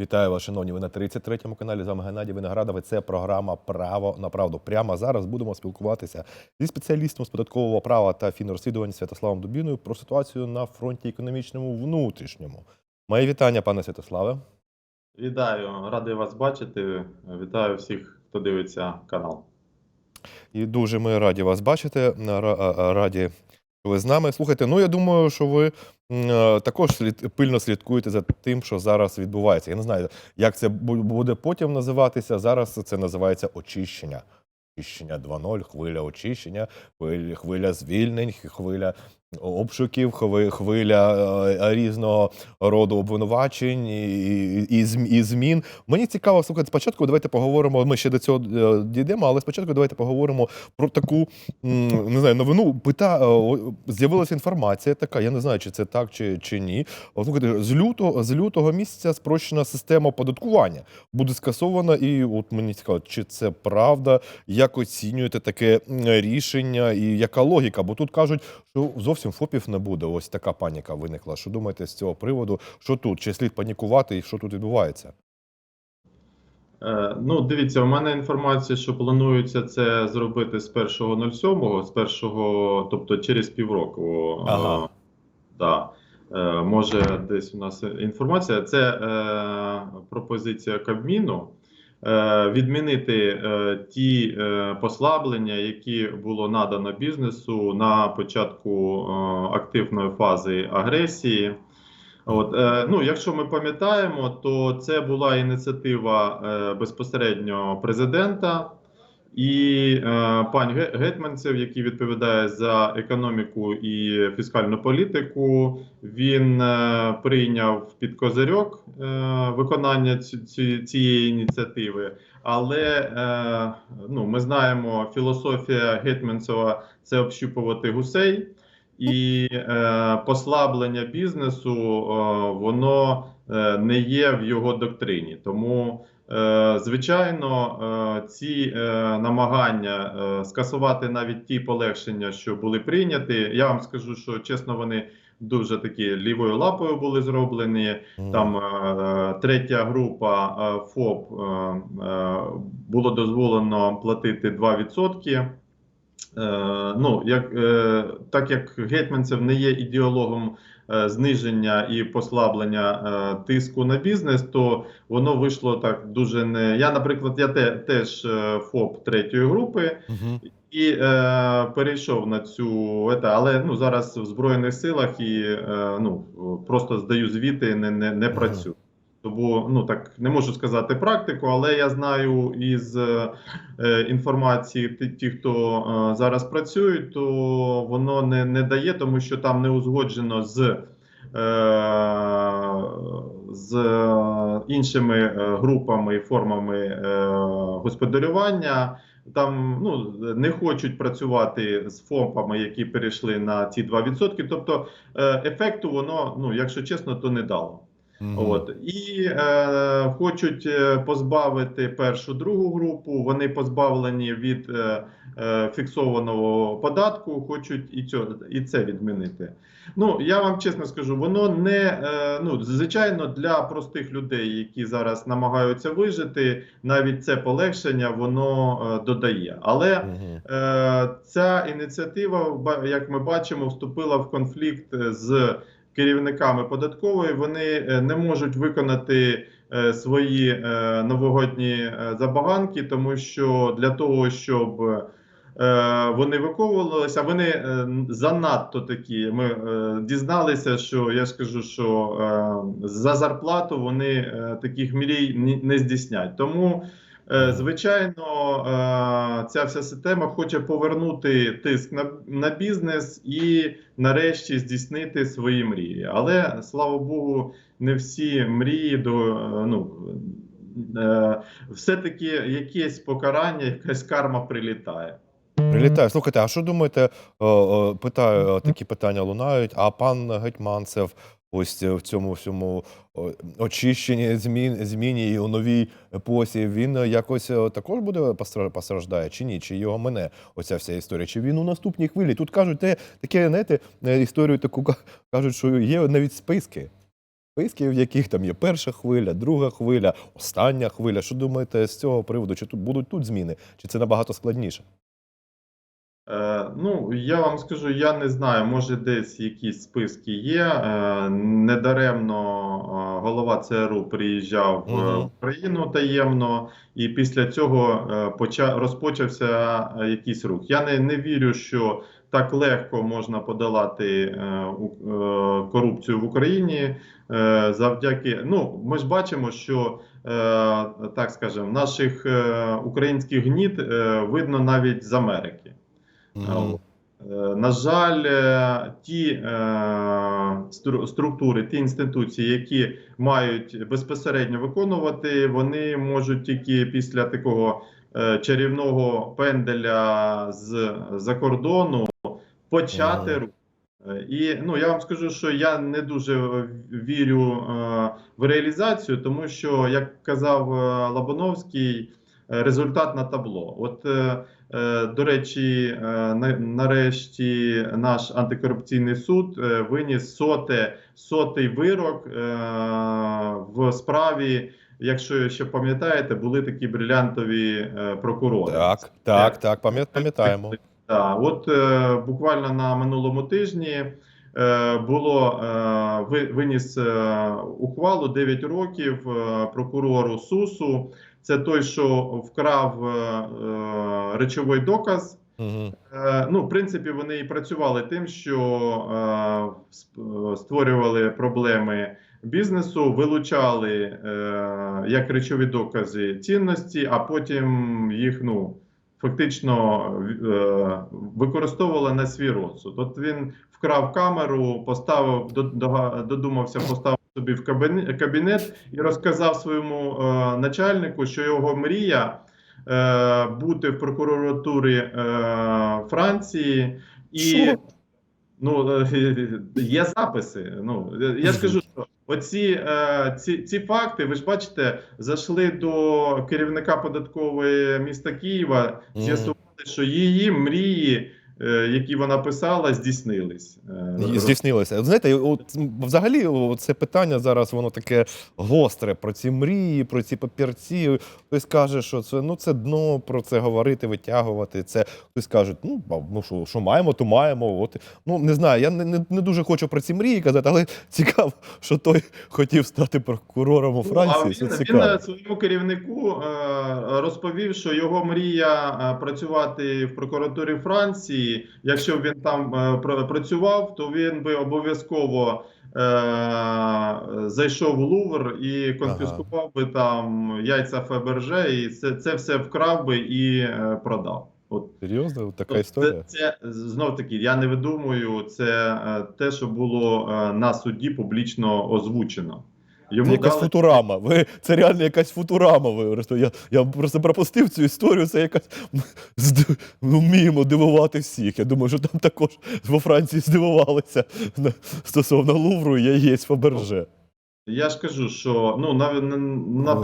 Вітаю вас, шановні. Ви на 33-му каналі. З вами Геннадій Виноградов. І Це програма Право на правду. Прямо зараз будемо спілкуватися зі спеціалістом з податкового права та фінрозслідувань Святославом Дубіною про ситуацію на фронті економічному внутрішньому. Моє вітання, пане Святославе. Вітаю, радий вас бачити. Вітаю всіх, хто дивиться канал. І дуже ми раді вас бачити. Раді, що ви з нами. Слухайте, ну я думаю, що ви також слід, пильно слідкуєте за тим, що зараз відбувається. Я не знаю, як це буде потім називатися. Зараз це називається очищення. Очищення 2.0, хвиля очищення, хвиля звільнень, хвиля обшуків, хвиля е, різного роду обвинувачень і, і, і, змін. Мені цікаво, слухайте, спочатку давайте поговоримо. Ми ще до цього е, дійдемо, але спочатку давайте поговоримо про таку не знаю, новину. Пита е, з'явилася інформація така. Я не знаю, чи це так, чи, чи ні. Слухайте, з лютого з лютого місяця спрощена система оподаткування буде скасована, і от мені цікаво, чи це правда, як оцінюєте таке рішення, і яка логіка? Бо тут кажуть, що зовсім ФОПів не буде. Ось така паніка виникла. Що думаєте з цього приводу? Що тут? Чи слід панікувати, і що тут відбувається? Е, Ну, дивіться, у мене інформація, що планується це зробити з 1.07, з першого, тобто через півроку. Е, Ага. Да. Е, Може, десь у нас інформація. Це е, пропозиція Кабміну. Е, Відмінити е, ті е, послаблення, які було надано бізнесу на початку активної фази агресії. От, ну, якщо ми пам'ятаємо, то це була ініціатива безпосередньо президента і е, пан Ге- Гетманцев, який відповідає за економіку і фіскальну політику, він е, прийняв під козирьок е, виконання ці- ці- цієї ініціативи. Але е, ну, ми знаємо, філософія Гетманцева це общупувати гусей. І е, послаблення бізнесу е, воно е, не є в його доктрині. Тому, звичайно, е, ці е, намагання е, скасувати навіть ті полегшення, що були прийняті, я вам скажу, що чесно, вони дуже такі лівою лапою були зроблені. Там е, третя група е, ФОП е, е, було дозволено платити 2%. Е, ну, як, е, так як Гетьманцев не є ідеологом е, зниження і послаблення тиску на бізнес, то воно вийшло так дуже не. Я, наприклад, я те, теж ФОП третьої групи Угу. і е, перейшов на цю ета, але ну зараз в збройних силах і е, ну просто здаю звіти, не, не, не Ага. працюю. Тому ну так не можу сказати практику, але я знаю із е, е, інформації ті, хто е, зараз працюють, то воно не, не дає, тому що там не узгоджено з, е, з іншими е, групами і формами е, господарювання. Там ну не хочуть працювати з ФОПами, які перейшли на ці 2%. Тобто е, ефекту воно, ну якщо чесно, то не дало. От і е, хочуть е, позбавити першу другу групу. Вони позбавлені від е, е, фіксованого податку, хочуть і цього і це відмінити. Ну я вам чесно скажу, воно не е, ну звичайно для простих людей, які зараз намагаються вижити, навіть це полегшення воно е, додає. Але Угу. Е, Ця ініціатива, як ми бачимо, вступила в конфлікт з керівниками податкової. Вони е, не можуть виконати е, свої е, новогодні забаганки, тому що для того, щоб вони виконувалися, вони занадто такі. Ми дізналися, що я скажу, що за зарплату вони таких мрій не здійснять. Тому Звичайно, е, ця вся система хоче повернути тиск на, на бізнес і нарешті здійснити свої мрії. Але слава Богу, не всі мрії до е, ну е, все-таки якесь покарання, якась карма прилітає. Прилітаю. Слухайте, а що думаєте? Питаю, такі питання лунають. А пан Гетьманцев, ось в цьому всьому очищенні змін, зміні і у новій епосі, він якось також буде постра- постраждає чи ні? Чи його мене оця вся історія? Чи він у наступній хвилі? Тут кажуть, те, таке, знаєте, е, історію таку кажуть, що є навіть списки. списків, в яких там є перша хвиля, друга хвиля, остання хвиля. Що думаєте з цього приводу? Чи тут будуть тут зміни, чи це набагато складніше? Е, Ну, я вам скажу, я не знаю, може десь якісь списки є. Е, Недаремно е, голова ЦРУ приїжджав Мгм. в Україну таємно, і після цього поча- розпочався якийсь рух. Я не, не вірю, що так легко можна подолати корупцію в Україні. Завдяки, ну, ми ж бачимо, що так скажемо, наших українських гнід е, видно навіть з Америки. Е, На жаль, е, ті е, структури, ті інституції, які мають безпосередньо виконувати, вони можуть тільки після такого чарівного пенделя з за кордону почати рух. І ну я вам скажу, що я не дуже вірю е, в реалізацію, тому що, як казав Лабановський, результат на табло. От Е, До речі, е, на- нарешті наш антикорупційний суд е, виніс соте, сотий вирок е, в справі. Якщо ще пам'ятаєте, були такі брилянтові е, прокурори. Так, так, так, пам'ят- пам'ятаємо. Так, от е, буквально на минулому тижні е, було е, ви, виніс е, ухвалу 9 років е, прокурору СУСу. Це той, що вкрав е, е, речовий доказ. Мгм. Е, Ну, в принципі, вони і працювали тим, що е, е, створювали проблеми бізнесу, вилучали е, як речові докази цінності, а потім їх ну фактично е, використовували на свій розсуд. От він вкрав камеру, поставив додумався, поставив собі в кабіне- кабінет і розказав своєму е, начальнику, що його мрія е, бути в прокуратурі е, Франції. І ну є записи. Ну я ж кажу, що оці ці, ці факти, ви ж бачите, зайшли до керівника податкової міста Києва, з'ясували, що її мрії, які вона писала, здійснились. Е. От Знаєте, от, взагалі це питання зараз воно таке гостре про ці мрії, про ці папірці. Хтось каже, що це ну це дно про це говорити, витягувати. Це хтось каже, ну а, ну що, що маємо, то маємо. От ну не знаю. Я не, не, не дуже хочу про ці мрії казати, але цікаво, що той хотів стати прокурором у Ну, Франції. а Це він, він е, своєму керівнику е, розповів, що його мрія е, працювати в прокуратурі Франції. Якщо б він там е, працював, то він би обов'язково е, зайшов в Лувр і конфіскував би там яйця Фаберже, і це, це все вкрав би і е, продав. От Серйозно, така це, історія. це знов таки, я не видумую. Це е, те, що було на суді публічно озвучено. Це якась дали футурама. Ви це реально якась футурама. Ви я, я просто пропустив цю історію. Це якась ну, вміємо дивувати всіх. Я думаю, що там також во Франції здивувалися стосовно Лувру і яєць Фаберже. Я ж кажу, що ну на, на,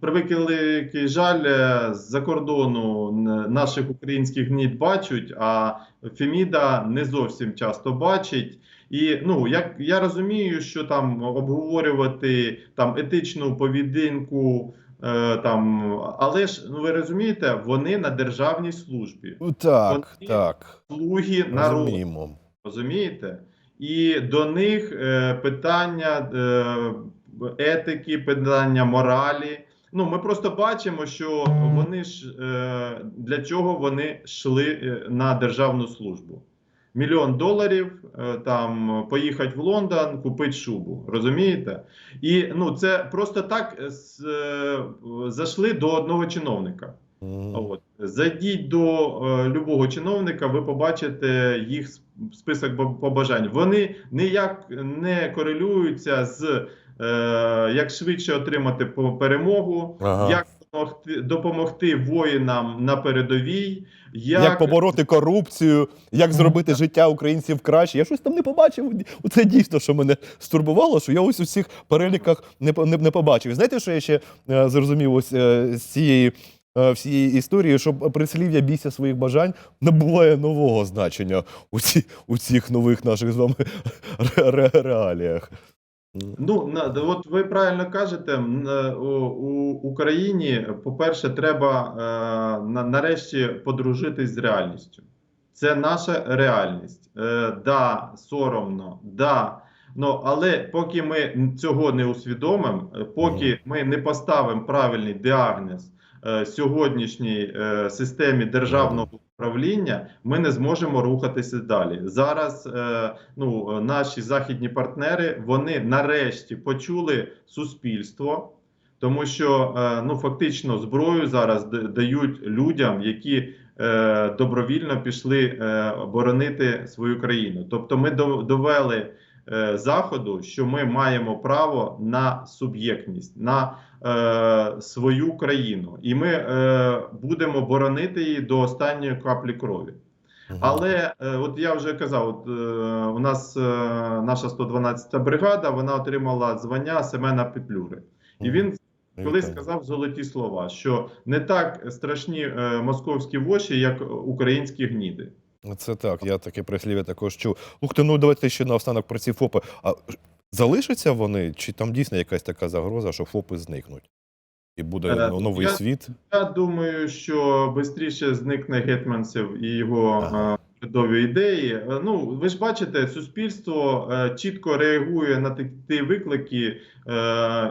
превеликий жаль е, з-за кордону наших українських гнід бачать, а Феміда не зовсім часто бачить. І ну як я розумію, що там обговорювати там етичну поведінку, е, там, але ж ну ви розумієте, вони на державній службі, Ну, Так, Вони так. слуги народу. Розуміємо. Розумієте? І до них е, питання е, етики, питання моралі. Ну, ми просто бачимо, що вони ж е, для чого вони йшли е, на державну службу. Мільйон доларів е, там поїхати в Лондон, купити шубу. Розумієте? І ну, це просто так е, з, е, зайшли до одного чиновника. От. Зайдіть до е, любого чиновника, ви побачите їх список побажань. Вони ніяк не корелюються з е, як швидше отримати перемогу, Ага. як допомогти, допомогти воїнам на передовій, Як... як, побороти корупцію, як зробити життя українців краще. Я щось там не побачив. Оце дійсно, що мене стурбувало, що я ось у всіх переліках не, не, не побачив. Знаєте, що я ще е, зрозумів ось е, з цієї е, всієї історії, що прислів'я бійся своїх бажань набуває нового значення у, ці, у цих нових наших з вами ре- ре- реаліях. Ну, от ви правильно кажете, у, Україні, по-перше, треба е, нарешті подружитись з реальністю. Це наша реальність. Е, да, соромно, да. Ну, але поки ми цього не усвідомимо, е, поки ми не поставимо правильний діагноз сьогоднішній е, системі державного управління, ми не зможемо рухатися далі. Зараз е, ну, наші західні партнери вони нарешті почули суспільство, тому що е, ну, фактично зброю зараз дають людям, які е, добровільно пішли е, боронити свою країну. Тобто, ми до- довели е, заходу, що ми маємо право на суб'єктність, на е, свою країну, і ми е, будемо боронити її до останньої каплі крові. Але е, от я вже казав, от, е, у нас е, наша 112-та бригада вона отримала звання Семена Петлюри. І він колись сказав золоті слова, що не так страшні е, московські воші, як українські гніди. Це так, я таке прислів'я також чув. Слухайте, ну давайте ще наостанок про ці ФОПи. А залишаться вони, чи там дійсно якась така загроза, що ФОПи зникнуть? І буде Е, ну, новий я- світ? Я думаю, що швидше зникне Гетманцев і його Ага. е, чудові ідеї. Е, Ну, ви ж бачите, суспільство е, чітко реагує на ті- ті виклики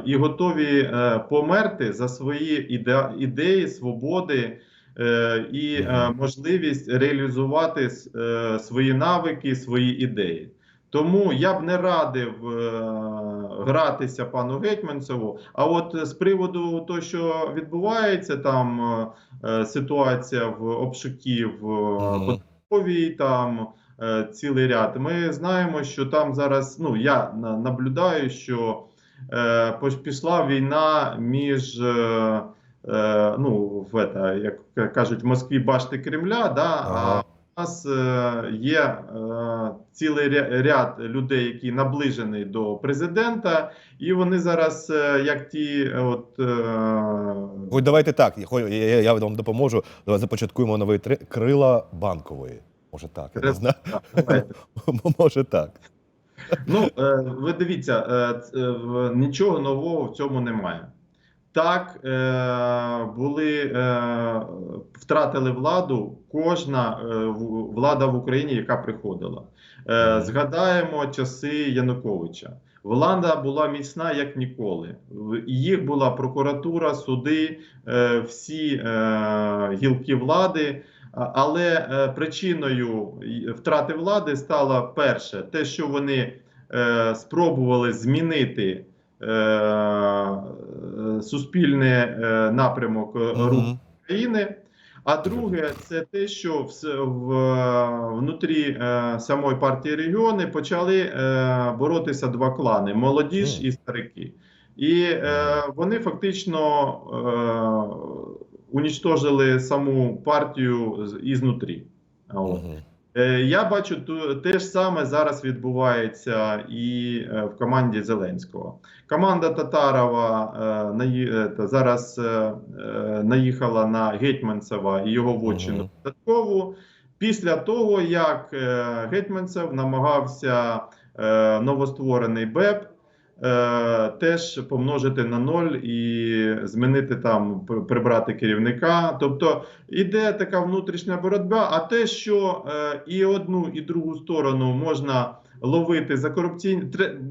і готові померти за свої іде- ідеї, свободи. Е, І е, можливість реалізувати е, свої навики, свої ідеї. Тому я б не радив е, гратися пану Гетьманцеву. А от з приводу того, що відбувається там ситуація в обшуків податковій, там е, цілий ряд. Ми знаємо, що там зараз, ну я наблюдаю, що е, пішла війна між. Е, ну, в это, як кажуть, в Москві башти Кремля, да, Ага. а у нас е, є е, цілий ряд людей, які наближені до президента, і вони зараз, як ті, от Ой, давайте так, я, я, вам допоможу. Давай започаткуємо новий три крила банкової. Може так, я не знаю. так. Може так. Ну, ви дивіться, в- нічого нового в цьому немає. Так, е, були, е, втратили владу кожна е, влада в Україні, яка приходила. Е, згадаємо часи Януковича. Влада була міцна як ніколи. Їх була прокуратура, суди, е, всі е, гілки влади. Але е, причиною втрати влади стало перше, те, що вони е, спробували змінити суспільний е, напрямок е, руху Мгм. країни. А друге, це те, що в, в е, внутрі е, самої партії регіони почали е, боротися два клани: молодіж і старики. І е, вони фактично е, унічтожили саму партію ізнутрі. От. Е, Я бачу те ж саме зараз відбувається і е, в команді Зеленського. Команда Татарова е, зараз наїхала на Гетьманцева і його вотчину Мгм. Додаткову. Після того, як Гетьманцев намагався новостворений БЕП теж помножити на ноль і змінити там, прибрати керівника. Тобто іде така внутрішня боротьба. А те, що е, і одну, і другу сторону можна ловити за корупційні,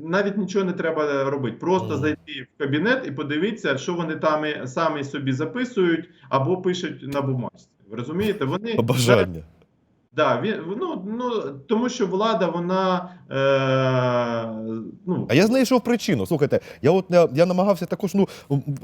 навіть нічого не треба робити. Просто зайти в кабінет і подивитися, що вони там самі собі записують або пишуть на бумажці. Розумієте? Вони Побажання. Да, він ну, ну тому що влада, вона е, ну А я знайшов причину. Слухайте, я от я, я намагався також. Ну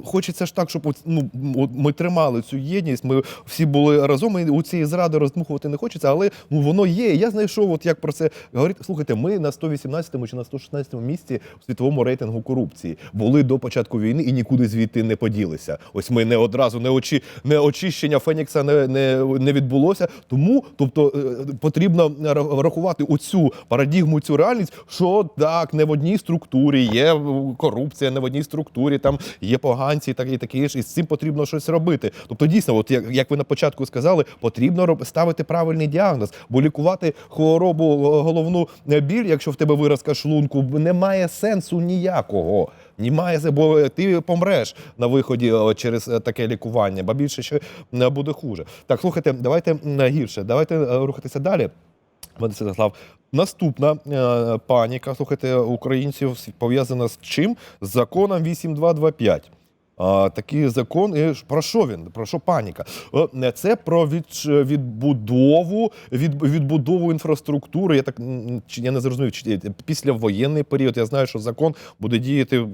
хочеться ж так, щоб от, ну от ми тримали цю єдність. Ми всі були разом. І у цієї зради роздмухувати не хочеться, але ну воно є. Я знайшов, от як про це говорити. Слухайте, ми на 118 чи на 116 місці в світовому рейтингу корупції були до початку війни і нікуди звідти не поділися. Ось ми не одразу не очі не очищення Фенікса не, не, не відбулося. Тому, тобто, потрібно ра- рахувати оцю парадігму, цю реальність, що так не в одній структурі. є корупція не в одній структурі, там є поганці, так і таке інше, і з цим потрібно щось робити. Тобто, дійсно, от як, як ви на початку сказали, потрібно ставити правильний діагноз, бо лікувати хворобу головну біль, якщо в тебе виразка шлунку, немає сенсу ніякого. Немає, се- бо ти помреш на виході е, через е, таке лікування, бо більше ще е, буде хуже. Так, слухайте, давайте гірше, давайте рухатися далі. Пане Святослав, наступна паніка, слухайте, українців пов'язана з чим? З законом 8225. Такий закон, і про що він? Про що паніка? Е, Це про відбудову, відбудову інфраструктури. Я так я не зрозумів, чи після воєнний період. Я знаю, що закон буде діяти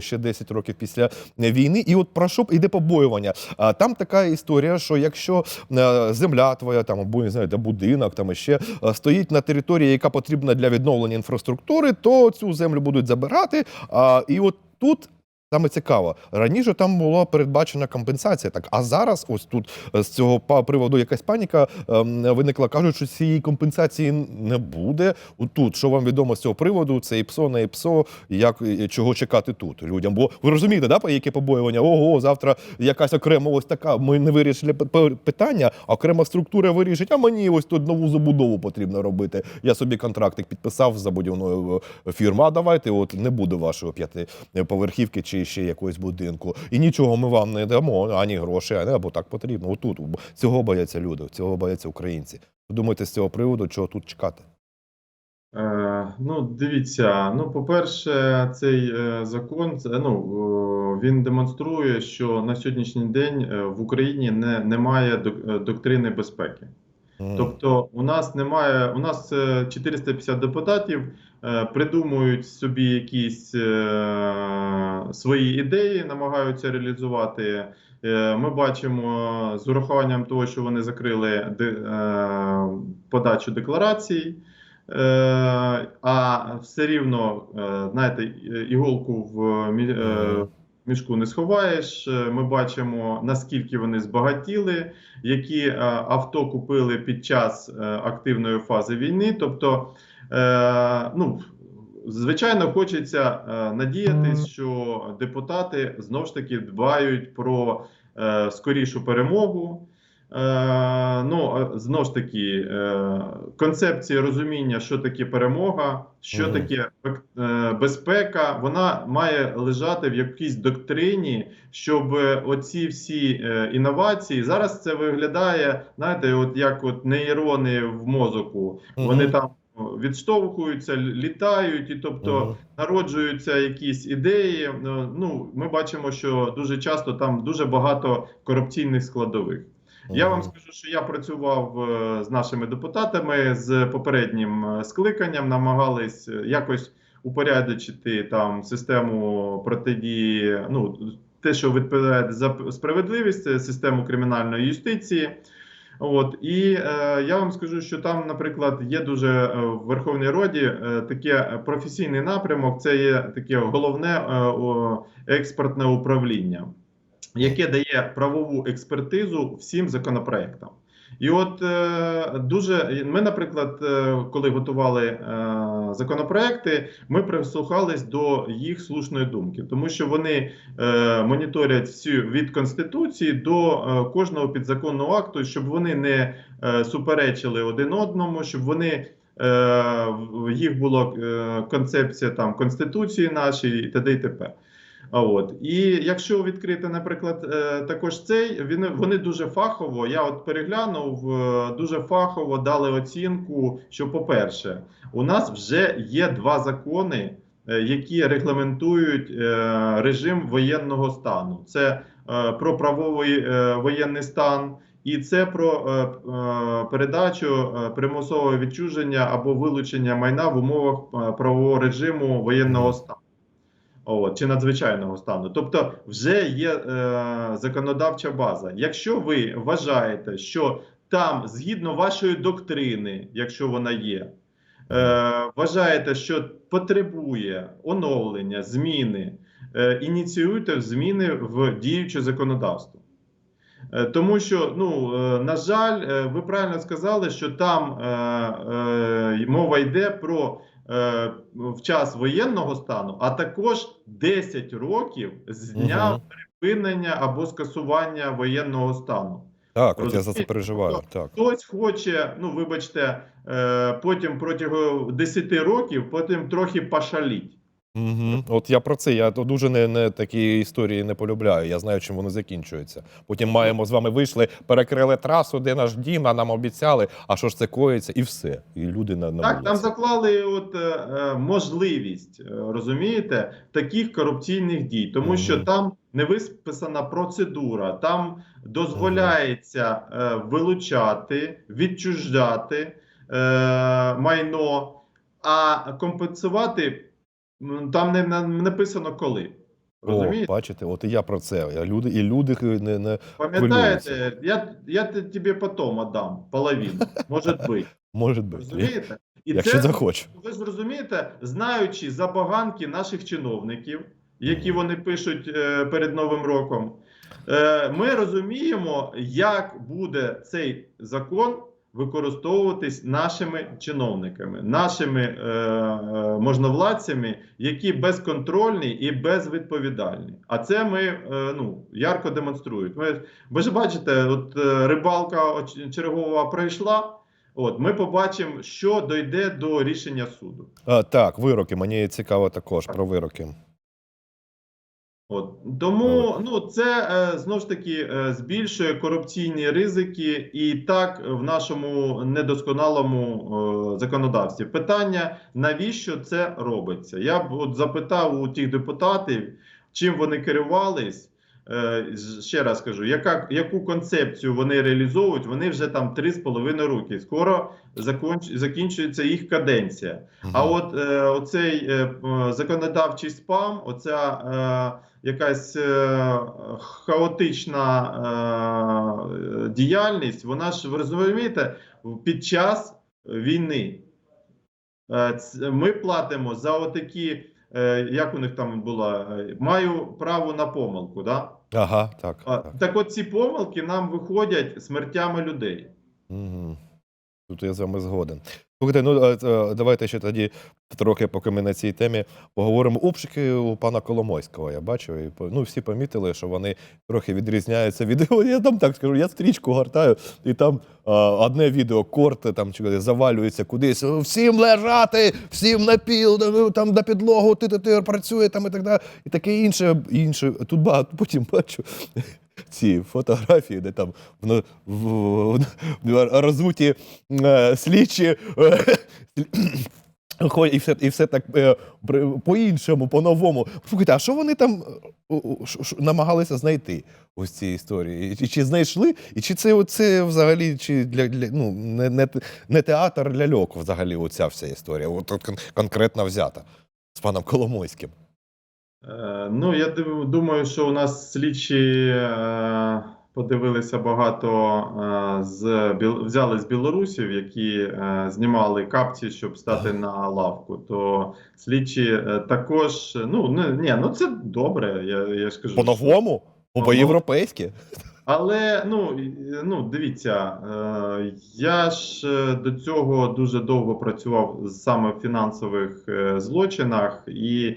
ще 10 років після війни. І от про що йде побоювання? Там така історія, що якщо е, земля твоя там або не знаю, де будинок, там ще е, стоїть на території, яка потрібна для відновлення інфраструктури, то цю землю будуть забирати. І от тут. Саме цікаво, раніше там була передбачена компенсація. Так, а зараз, ось тут е, з цього приводу якась паніка ем, виникла. Кажуть, що цієї компенсації не буде. Тут що вам відомо з цього приводу? Це ІПСО, не ІПСО, як чого чекати тут людям? Бо ви розумієте, да, яке побоювання? Ого, завтра якась окрема ось така. Ми не вирішили питання, окрема структура вирішить. А мені ось тут нову забудову потрібно робити. Я собі контрактик підписав з забудівною е, фірмою. А давайте, от не буде вашої п'ятиповерхівки чи ще якогось будинку. І нічого ми вам не дамо, ані грошей, ані або так потрібно. Отут цього бояться люди, цього бояться українці. Думаєте з цього приводу, чого тут чекати? Е, ну, дивіться, ну, по-перше, цей е, закон ну, о, він демонструє, що на сьогоднішній день е, в Україні не, немає док- е, доктрини безпеки. Тобто, у нас немає, у нас е, 450 депутатів е, придумують собі якісь е, свої ідеї, намагаються реалізувати. Е, Ми бачимо з урахуванням того, що вони закрили де- е, подачу декларацій. Е, а все рівно, е, знаєте, іголку в е, мішку не сховаєш. Е, Ми бачимо, наскільки вони збагатіли, які е, авто купили під час е, активної фази війни. Тобто, ну, звичайно, хочеться надіятись, що депутати знову ж таки дбають про скорішу перемогу. Е, ну, е, знову ж таки, е, концепція розуміння, що таке перемога, що таке безпека, вона має лежати в якійсь доктрині, щоб оці всі інновації зараз це виглядає, знаєте, от як от нейрони в мозоку. Вони там відштовхуються, літають, і тобто Мгм. народжуються якісь ідеї. Ну, ми бачимо, що дуже часто там дуже багато корупційних складових. Я вам скажу, що я працював е, з нашими депутатами з попереднім е, скликанням, намагались е, якось упорядочити там систему протидії. Ну те, що відповідає за справедливість, систему кримінальної юстиції. От і е, я вам скажу, що там, наприклад, є дуже е, в Верховній Раді е, таке професійний напрямок. Це є таке головне е, експертне управління, яке дає правову експертизу всім законопроектам. І от е, дуже ми, наприклад, е, коли готували е, законопроекти, ми прислухались до їх слушної думки, тому що вони моніторять всю від конституції до кожного підзаконного акту, щоб вони не суперечили один одному, щоб вони їх була концепція там конституції нашої і т.д. і т.п. А От і якщо відкрити, наприклад, е, також цей, він вони дуже фахово. Я от переглянув, е, дуже фахово дали оцінку. Що, по-перше, у нас вже є два закони, е, які регламентують режим воєнного стану. Це про правовий воєнний стан. І це про передачу примусового відчуження або вилучення майна в умовах правового режиму воєнного стану. От, чи надзвичайного стану. Тобто, вже є е, законодавча база. Якщо ви вважаєте, що там, згідно вашої доктрини, якщо вона є, е, вважаєте, що потребує оновлення, зміни, е, ініціюйте зміни в діюче законодавство. Е, Тому що, ну е, на жаль, е, ви правильно сказали, що там е, е, мова йде про в час воєнного стану, а також 10 років з дня угу. припинення або скасування воєнного стану. Так, от я за це переживаю. Так. Хтось хоче, ну вибачте, е, потім протягом 10 років, потім трохи пошаліть. Угу. От я про це. Я то дуже не, не такі історії не полюбляю. Я знаю, чим вони закінчуються. Потім маємо з вами вийшли, перекрили трасу, де наш дім, а нам обіцяли. А що ж це коїться, і все. І люди на, на Так, там заклали от, е, е, можливість, е, розумієте, таких корупційних дій, тому Мгм. що там не виписана процедура, там дозволяється е, вилучати, відчуждати е, майно, а компенсувати там не, написано коли. О, Розумієте? бачите, от і я про це. Я люди, і люди не, не Пам'ятаєте, я, я тобі потім отдам половину, може бути. може бути. Розумієте? І Якщо це захочу. ви ж розумієте, знаючи забаганки наших чиновників, які вони пишуть е, перед Новим роком, е, ми розуміємо, як буде цей закон використовуватись нашими чиновниками, нашими е, е, можновладцями, які безконтрольні і безвідповідальні. А це ми е, ну, ярко демонструють. Ми, ви ж бачите, от е, рибалка чергова пройшла. От ми побачимо, що дойде до рішення суду. А, так, вироки. Мені цікаво також про вироки. От тому ну це знов знову ж таки е, збільшує корупційні ризики, і так в нашому недосконалому е, законодавстві. Питання навіщо це робиться? Я б от запитав у тих депутатів, чим вони керувались. Е, ще раз кажу, яка яку концепцію вони реалізовують? Вони вже там три з половиною роки. Скоро законч, закінчується їх каденція. А от е, оцей е, законодавчий спам, оця е, якась е, хаотична е, діяльність, вона ж ви розумієте, під час війни. Е, Ми платимо за отакі, е, як у них там було, е, маю право на помилку. Да? Ага, так. А, так. Так от ці помилки нам виходять смертями людей. Угу. Тут я з вами згоден. Слухайте, ну е, е, давайте ще тоді трохи, поки ми на цій темі поговоримо. Обшуки у пана Коломойського. Я бачив, і ну всі помітили, що вони трохи відрізняються від. Я там так скажу, я стрічку гортаю, і там а, одне відео корти там чи завалюється кудись. Всім лежати, всім на піл, ну, там на підлогу, ти, ти, ти працює там і так далі. І таке інше. інше. Тут багато потім бачу. Ці фотографії, де там в, в, в, розуті е, слідчі е, і все, і все так е, по-іншому, по-новому. Слухайте, а що вони там намагалися знайти ось ці історії? І, чи знайшли? І чи це оце взагалі чи для, для ну, не, не, не театр ляльок взагалі оця вся історія? От, от конкретно взята з паном Коломойським. Е, Ну, я думаю, що у нас слідчі е, подивилися багато е, з взяли з білорусів, які знімали капці, щоб стати на лавку. То слідчі також, ну не, ні, ну це добре. Я, я ж кажу, По-новому? що... По-європейськи? Але ну, ну дивіться, е, я ж е, до цього дуже довго працював саме в фінансових е, злочинах, і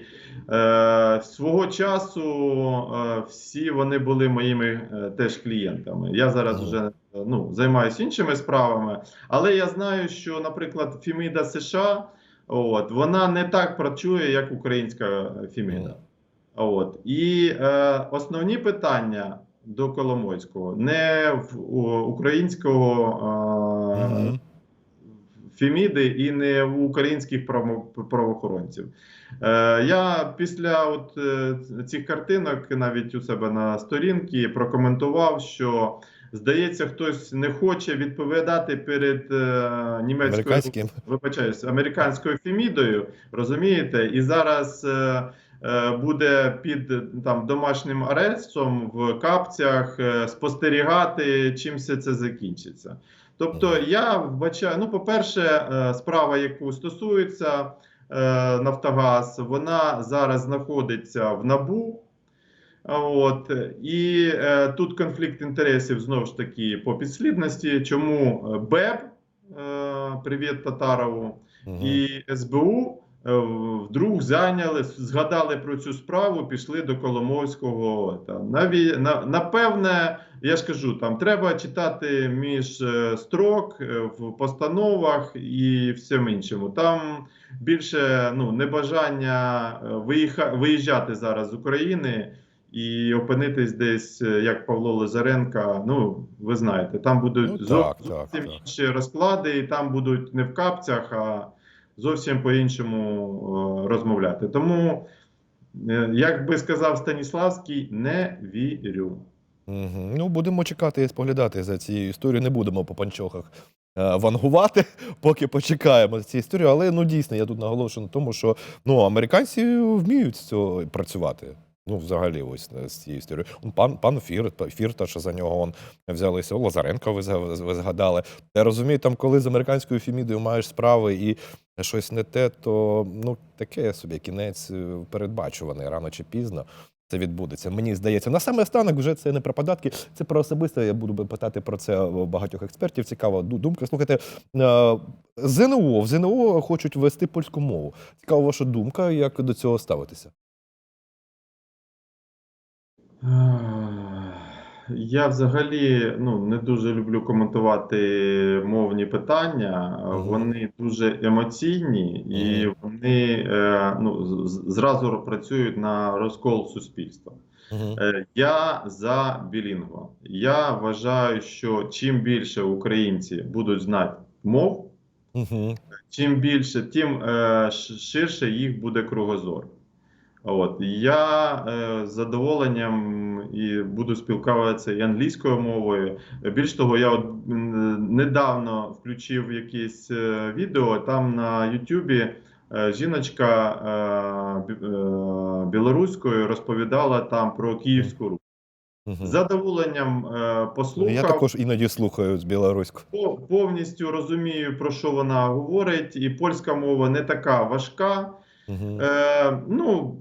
свого часу всі вони були моїми теж клієнтами. Я зараз вже ну, займаюся іншими справами, але я знаю, що, наприклад, Фіміда США, от, вона не так працює, як українська Фіміда. От. І е, основні питання до Коломойського не в українського е, Мгм. Феміди і не у українських право- правоохоронців. Е, я після от, е, цих картинок навіть у себе на сторінці прокоментував, що здається, хтось не хоче відповідати перед е, німецькою вибачаюсь, американською фемідою, розумієте, і зараз е, буде під е, там домашнім арестом в капцях е, спостерігати, чим все це закінчиться. Тобто, я вбачаю, ну, по-перше, е, справа, яку стосується е, Нафтогаз, вона зараз знаходиться в НАБУ. От і е, тут конфлікт інтересів знову ж таки по підслідності. Чому е, БЕБ, е, привіт Татарову, Мгм. І СБУ е, вдруг зайняли, згадали про цю справу, пішли до Коломойського. Там наві, на, напевне, я ж кажу, там треба читати між е, строк е, в постановах і всім іншому. Там більше ну, небажання е, виїха, виїжджати зараз з України. І опинитись десь, е, як Павло Лазаренка, ну ви знаєте, там будуть Ну, так, так, зовсім так. інші розклади, і там будуть не в капцях, а зовсім по-іншому е, розмовляти. Тому, е, як би сказав Станіславський, не вірю. Угу. Ну, будемо чекати і споглядати за цією історією. Не будемо по панчохах е, вангувати, поки почекаємо за цією історією. Але ну дійсно я тут наголошую на тому, що ну американці вміють з цього працювати. Ну, взагалі, ось е, з цією історією. Пан пан Фір, Фірта, що за нього он взялися. Лазаренко, ви, згадали. Я розумію, там, коли з американською фімідою маєш справи і щось не те, то ну таке собі кінець е, передбачуваний рано чи пізно це відбудеться. Мені здається, на саме останок вже це не про податки, це про особисте. Я буду питати про це багатьох експертів. Цікава думка. Слухайте, е, ЗНО в ЗНО хочуть ввести польську мову. Цікава ваша думка, як до цього ставитися? Я взагалі ну, не дуже люблю коментувати мовні питання. Вони дуже емоційні і вони е, ну, зразу працюють на розкол суспільства. Е, Я за білінгва. Я вважаю, що чим більше українці будуть знати мов, чим більше, тим е, ширше їх буде кругозор. От я е, з задоволенням і буду спілкуватися і англійською мовою. Більш того, я от недавно включив якесь е, відео. Там на Ютубі е, жіночка е, е, білоруською розповідала там про Київську Русь. Угу. З задоволенням е, послухав. Я також іноді слухаю з білоруською. Повністю розумію, про що вона говорить, і польська мова не така важка. Угу. Е, ну,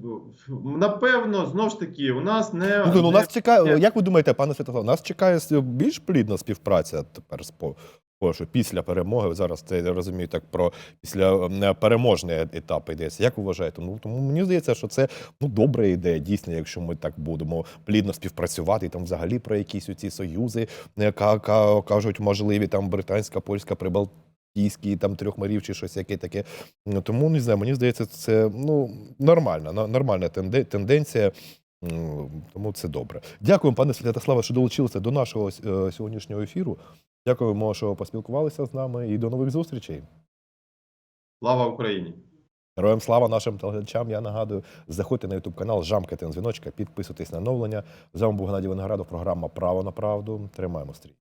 напевно, знову ж таки, у нас не. Ну, не- нас чекає, як ви думаєте, пане Святослав, нас чекає більш плідна співпраця тепер з По- Польщею після перемоги. Зараз це я розумію так про після переможний етап йдеться. Як ви вважаєте? Ну тому мені здається, що це ну добра ідея, дійсно, якщо ми так будемо плідно співпрацювати, і там взагалі про якісь оці союзи е, ка- ка- кажуть, можливі там британська, польська, прибалтійські, там трьох морів чи щось яке таке. Ну, Тому не знаю, мені здається, це ну нормальна, нормальна тенденція. Тому це добре. Дякуємо, пане Святославе, що долучилися до нашого е, сьогоднішнього ефіру. Дякуємо, що поспілкувалися з нами, і до нових зустрічей. Слава Україні! Героям слава нашим телеглядачам. Я нагадую, заходьте на ютуб канал, жамкайте на дзвіночка, підписуйтесь на оновлення. З вами був Геннадій Виноградов, програма Право на правду. Тримаємо стрій.